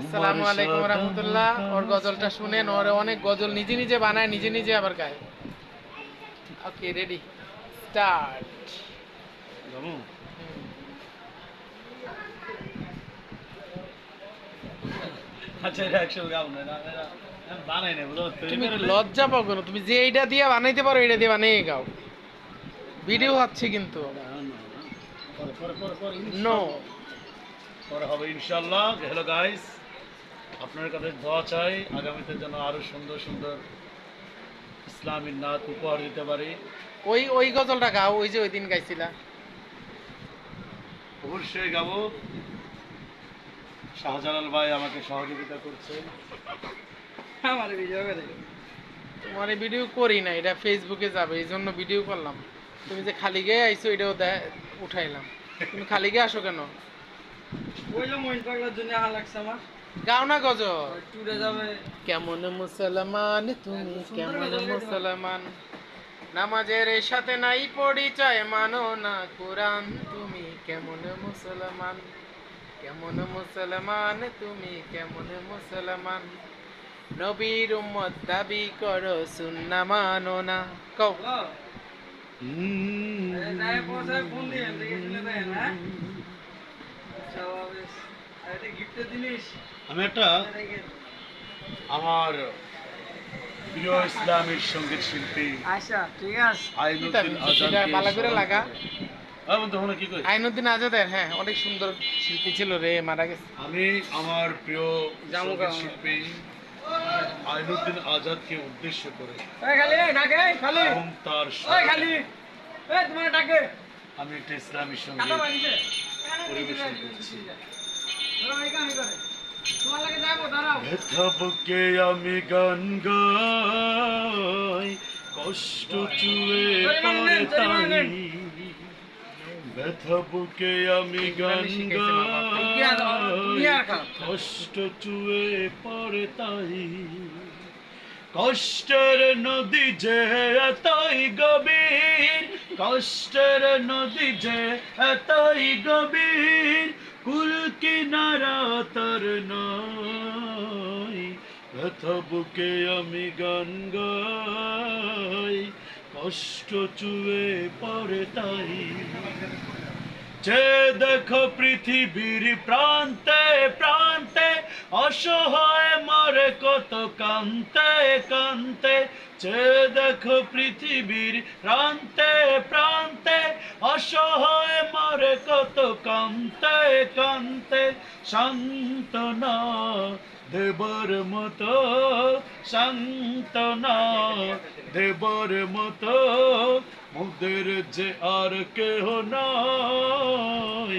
আসসালামু আলাইকুম রহমতুল্লাহ। ওর গজলটা শুনেন ওর অনেক গজল নিজে নিজে বানায় নিজে নিজে আবার গায়। ওকে রেডি স্টার্ট তুমি লজ্জা পাও কেন? তুমি যে এইটা দিয়ে বানাইতে পারো এটা দিয়ে বানিয়ে গাও। ভিডিও হচ্ছে কিন্তু। নো পরে হবে ইনশাল্লাহ। হ্যালো গাইস আপনার কাছে দোয়া চাই আগামীতে যেন আরও সুন্দর সুন্দর ইসলামী নাচ উপহার দিতে পারি। ওই ওই গজলটা গাও ওই যে ওই দিন গাইছিলা। অবশ্যই গাবো। শাহজালাল ভাই আমাকে সহযোগিতা করছে। আমার ভিডিও করে তোমার ভিডিও করি না এটা ফেসবুকে যাবে এই জন্য ভিডিও করলাম। তুমি যে খালি গিয়ে আইছো এটাও উঠাইলাম। তুমি খালি গিয়ে আসো কেন? গাও না গজল কেমন মুসলমান তুমি কেমন মুসলমান? নামাজের সাথে নাই পরিচয় মানো না কোরআন তুমি কেমন মুসলমান? কেমন মুসলমান তুমি কেমন মুসলমান? নবীর উম্মত দাবি করো সুন্না মানো না। কও। আমি একটা আমার প্রিয় ইসলামী সংগীত শিল্পী আচ্ছা ঠিক আছে। আইনুদ্দিন আজাদকে ভালো করে লাগা। হ্যাঁ বন্ধু শোনো কি কই? আইনুদ্দিন আজাদের হ্যাঁ অনেক সুন্দর শিল্পী ছিল রে মারা গেছে। আমি আমার প্রিয়। শিল্পী আইনুদ্দিন আজাদকে উদ্দেশ্য করে খালি এই ডাকে খালি। এবং তার ওই খালি। এই তোমার ডাকে। আমি একটা ইসলামী সংগীত পরিবেশন করছি। ধরো এই কাহিনী করে তোমার লাগে যাব দাঁড়াও ব্যথা বুকে আমি গান গাই কষ্ট চুয়ে তাই ব্যথা বুকে আমি গান গাই কষ্ট চুয়ে পড়ে তাই কষ্টের নদী যে এতই গভীর কষ্টের নদী যে এতই গভীর কুল কিনারা তর নয় ব্যথা বুকে আমি গান গাই, কষ্ট চুয়ে পরে তাই। যে দেখো পৃথিবীর প্রান্তে প্রান্তে, অসহায় মরে কত কান্তে কান্তে, যে দেখো পৃথিবীর প্রান্তে প্রান্তে, অসহায় মরে কত কান্তে কান্তে। শান্তনা দেবর মতো শান্তনা দেবর মতো মোদের যে আর কেহ নাই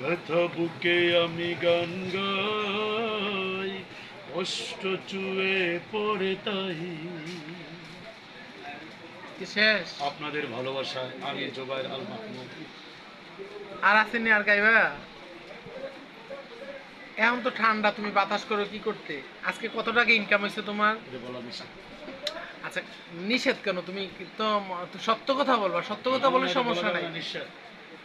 ব্যথা বুকে আমি গান গাই কষ্ট চুয়ে পড়ে তাই। আপনাদের ভালোবাসায় আমি জোবাইর আল মাহমুদ। আর আসেনি আর গাইবা? এখন তো ঠান্ডা তুমি বাতাস করো কি করতে? আজকে কত টাকা ইনকাম হয়েছে তোমার। আচ্ছা নিষেধ কেন? তুমি তো সত্য কথা বলবা সত্য কথা বলে সমস্যা নাই।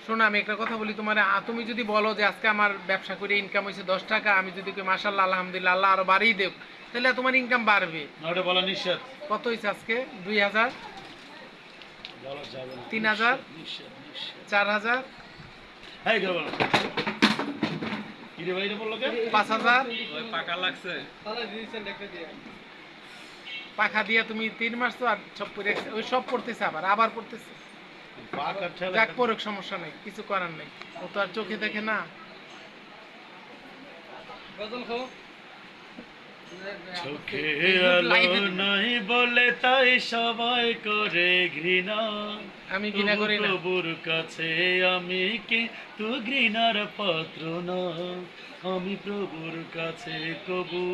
শোনো আমি একটা কথা বলি তোমার তুমি যদি বলো যে আজকে আমার ব্যবসা করে ইনকাম হয়েছে দশ টাকা আমি যদি মাসাল্লাহ আলহামদুলিল্লাহ আল্লাহ আরও বাড়িয়ে দেব তাহলে তোমার ইনকাম বাড়বে। না, বলা নিষেধ। কত হয়েছে আজকে? দুই হাজার। তিন হাজার? চার হাজার? এই করে ভাই, বলল কে? তাহলে দিয়ে পাখা দিয়ে তুমি তিন মাস তো আর সব পরে ওই সব পড়তেছে আবার আবার পড়তেছে যাক পড়ুক সমস্যা নেই কিছু করার নেই। ও তো আর চোখে দেখে না। গজল খাও চোখে আলো নাই বলে তাই সবাই করে ঘৃণা। আমি ঘৃণা করি না। প্রভুর কাছে আমি কি তু ঘৃণার পাত্র না। আমি প্রভুর কাছে কবু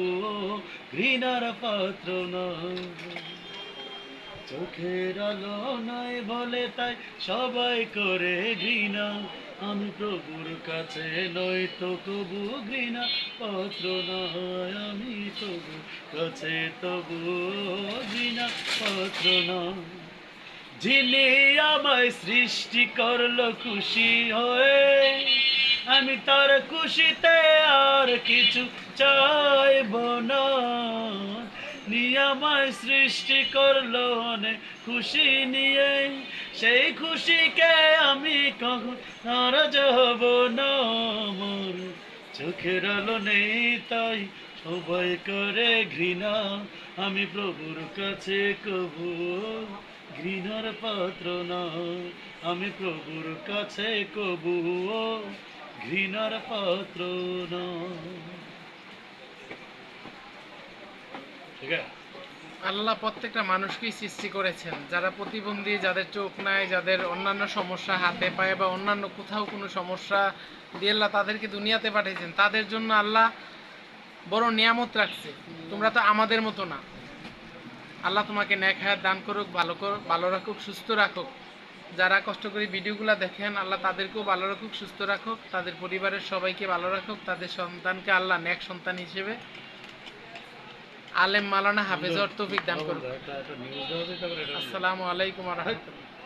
ঘৃণার পাত্র না। চোখের আলো নাই বলে তাই সবাই করে ঘৃণা। আমি প্রভুর কাছে নই তো কবু ঘৃণা। পাত্র নয় আমি তবু কাছে তবু ঘৃণা। পাত্র নয় যিনি আমায় সৃষ্টি করল খুশি হয়ে, আমি তার খুশিতে আর কিছু চাইব না। নিয়ামায় সৃষ্টি করল অনেক খুশি নিয়ে। সেই খুশিকে আমি কখন হব না চোখের আলো নেই তাই সবাই করে ঘৃণা। আমি প্রভুর কাছে কবু, ঘৃণার পাত্র না। আমি প্রভুর কাছে কবু, ঘৃণার পাত্র না। আল্লাহ প্রত্যেকটা মানুষকেই সৃষ্টি করেছেন। যারা প্রতিবন্ধী, যাদের চোখ নাই, যাদের অন্যান্য সমস্যা হাতে পায়ে বা অন্যান্য কোথাও কোনো সমস্যা দিয়ে আল্লাহ তাদেরকে দুনিয়াতে পাঠিয়েছেন। তাদের জন্য আল্লাহ বড় নিয়ামত রাখছে। তোমরা তো আমাদের মতো না। আল্লাহ তোমাকে ন্যাক হায়াত দান করুক, ভালো করুক ভালো রাখুক, সুস্থ রাখুক। যারা কষ্ট করে ভিডিওগুলো দেখেন, আল্লাহ তাদেরকেও ভালো রাখুক, সুস্থ রাখুক। তাদের পরিবারের সবাইকে ভালো রাখুক। তাদের সন্তানকে আল্লাহ ন্যাক সন্তান হিসেবে আলেম মালানা হাফিজ তৌফিক দান এটা আসসালামু আলাইকুম রহমতুল্লাহ।